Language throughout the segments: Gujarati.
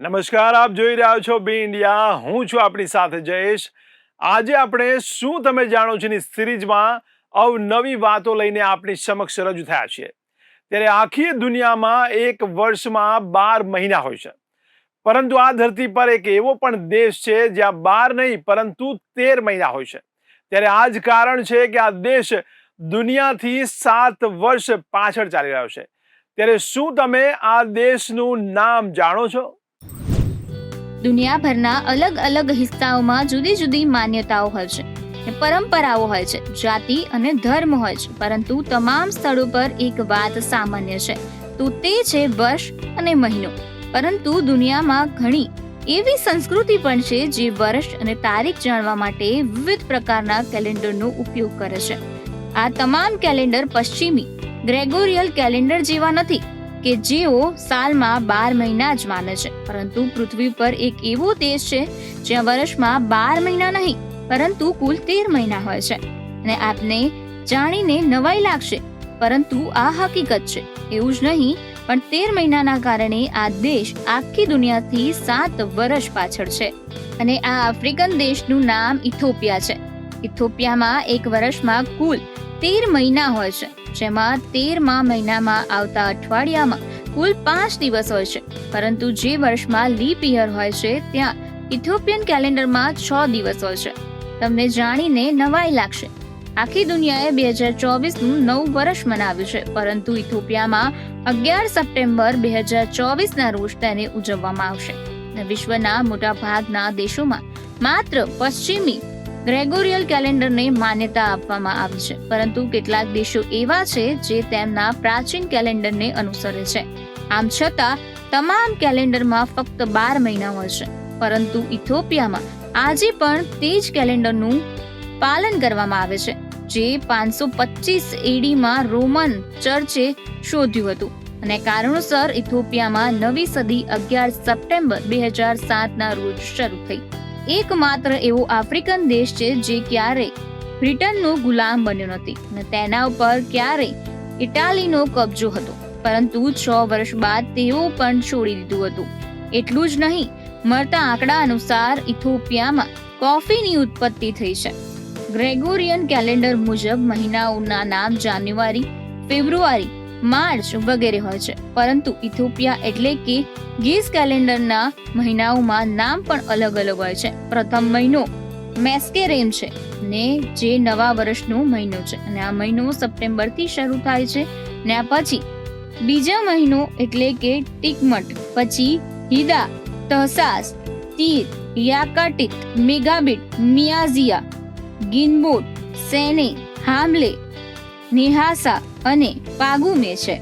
નમસ્કાર, આપ જોઈ રહ્યા છો બી ઇન્ડિયા. હું છું આપણી સાથે જયેશ. આજે આપણે શું તમે જાણો છો ની સિરીઝમાં અવનવી વાતો લઈને આપણી સમક્ષ રજૂ થયા છીએ. ત્યારે આખી દુનિયામાં એક વર્ષમાં બાર મહિના હોય છે. પરંતુ આ ધરતી પર એક એવો પણ દેશ છે જ્યાં બાર નહીં, પરંતુ તેર મહિના હોય છે. ત્યારે આ જ કારણ છે કે આ દેશ દુનિયાથી સાત વર્ષ પાછળ ચાલી રહ્યો છે. ત્યારે શું તમે આ દેશનું નામ જાણો છો? દુનિયાભરના અલગ અલગ હિસ્સાઓમાં જુદી જુદી માન્યતાઓ હોય છે પરંપરાઓ હોય છે, જાતિ અને ધર્મ હોય છે. પરંતુ તમામ સ્થળો પર એક વાત સામાન્ય છે. તો તે છે વર્ષ અને મહિનો. પરંતુ દુનિયામાં ઘણી એવી સંસ્કૃતિ પણ છે જે વર્ષ અને તારીખ જાણવા માટે વિવિધ પ્રકારના કેલેન્ડરનો ઉપયોગ કરે છે. આ તમામ કેલેન્ડર પશ્ચિમી ગ્રેગોરિયલ કેલેન્ડર જેવા નથી. કે જેઓ સાલમાં બાર મહિના જ માને છે. પરંતુ પૃથ્વી પર એક એવો દેશ છે, જ્યાં વર્ષમાં બાર મહિના નહીં, પરંતુ કુલ તેર મહિના હોય છે. અને આપને જાણીને નવાઈ લાગશે, પરંતુ આ હકીકત છે. એવું જ નહીં, પણ તેર મહિનાના કારણે આ દેશ આખી દુનિયાથી સાત વર્ષ પાછળ છે. અને આ આફ્રિકન દેશનું નામ ઇથોપિયા છે. ઇથોપિયામાં એક વર્ષમાં કુલ તેર મહિના હોય છે, જેમાં તેરમા મહિનામાં આવતા અઠવાડિયામાં કુલ પાંચ દિવસ હોય છે. પરંતુ જે વર્ષમાં લીપ યર હોય છે, ત્યાં ઇથોપિયન કેલેન્ડરમાં છ દિવસ હોય છે. તમને જાણીને નવાઈ લાગશે. આખી દુનિયાએ બે હજાર ચોવીસનું નવું વર્ષ મનાવ્યું છે, પરંતુ ઇથોપિયામાં અગિયાર સપ્ટેમ્બર બે હજાર ચોવીસના રોજ તેને ઉજવવામાં આવશે. વિશ્વના મોટા ભાગના દેશોમાં માત્ર પશ્ચિમી ગ્રેગોરિયલ કેલેન્ડરને માન્યતા આપવામાં આવી છે, પરંતુ કેટલાક દેશો એવા છે જે તેમના પ્રાચીન કેલેન્ડરને અનુસરે છે. આમ છતાં, તમામ કેલેન્ડરમાં ફક્ત બાર મહિના હોય છે, પરંતુ ઇથોપિયામાં આજે પણ તે જ કેલેન્ડરનું પાલન કરવામાં આવે છે, જે પાંચસો પચીસ એડીમાં રોમન ચર્ચે શોધ્યું હતું. અને કારણોસર ઇથોપિયામાં નવી સદી અગિયાર સપ્ટેમ્બર બે હજાર સાતના રોજ શરૂ થઈ. એકમાત્ર એવો આફ્રિકન દેશ છે જે ક્યારેય બ્રિટનનો ગુલામ બન્યો નથી અને તેના ઉપર ક્યારેય ઇટાલીનો કબજો હતો. પરંતુ છ વર્ષ બાદ તેઓ પણ છોડી દીધું હતું. એટલું જ નહીં, મળતા આંકડા અનુસાર ઇથોપિયામાં કોફીની ઉત્પત્તિ થઈ છે. ગ્રેગોરિયન કેલેન્ડર મુજબ મહિનાઓના નામ જાન્યુઆરી, ફેબ્રુઆરી માર્ચ વગેરે હોય છે. પરંતુ ઇથોપિયા એટલે કે ગીસ કેલેન્ડરના મહિનાઓમાં નામ પણ અલગ અલગ હોય છે. પ્રથમ મહિનો મેસ્કેરેમ છે ને જે નવા વર્ષનો મહિનો છે. અને આ મહિનો સપ્ટેમ્બરથી શરૂ થાય છે. ને આ પછી બીજા મહિનો એટલે કે ટિકમટ, પછી હિદા, તહસાસ, તીર, યાકાટિક, મેગાબિટ, મિયાઝિયા, ગિનબોટ, સેને, હામલે નિહાસા અને પાગુમે છે.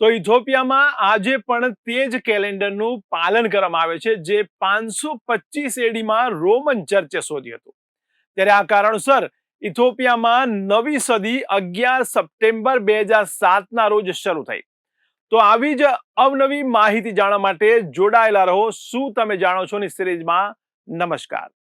તો ઇથોપિયામાં આજે પણ તે જ કેલેન્ડરનું પાલન કરવામાં આવે છે, જે પાંચસો પચીસ એડીમાં રોમન ચર્ચે શોધ્યું હતું. ત્યારે આ કારણસર ઇથોપિયામાં નવી સદી અગિયાર સપ્ટેમ્બર બે હજાર સાતના રોજ શરૂ થઈ. તો આવી જ અવનવી માહિતી જાણવા માટે જોડાયેલા રહો, શું તમે જાણો છો ની સિરીઝમાં? નમસ્કાર.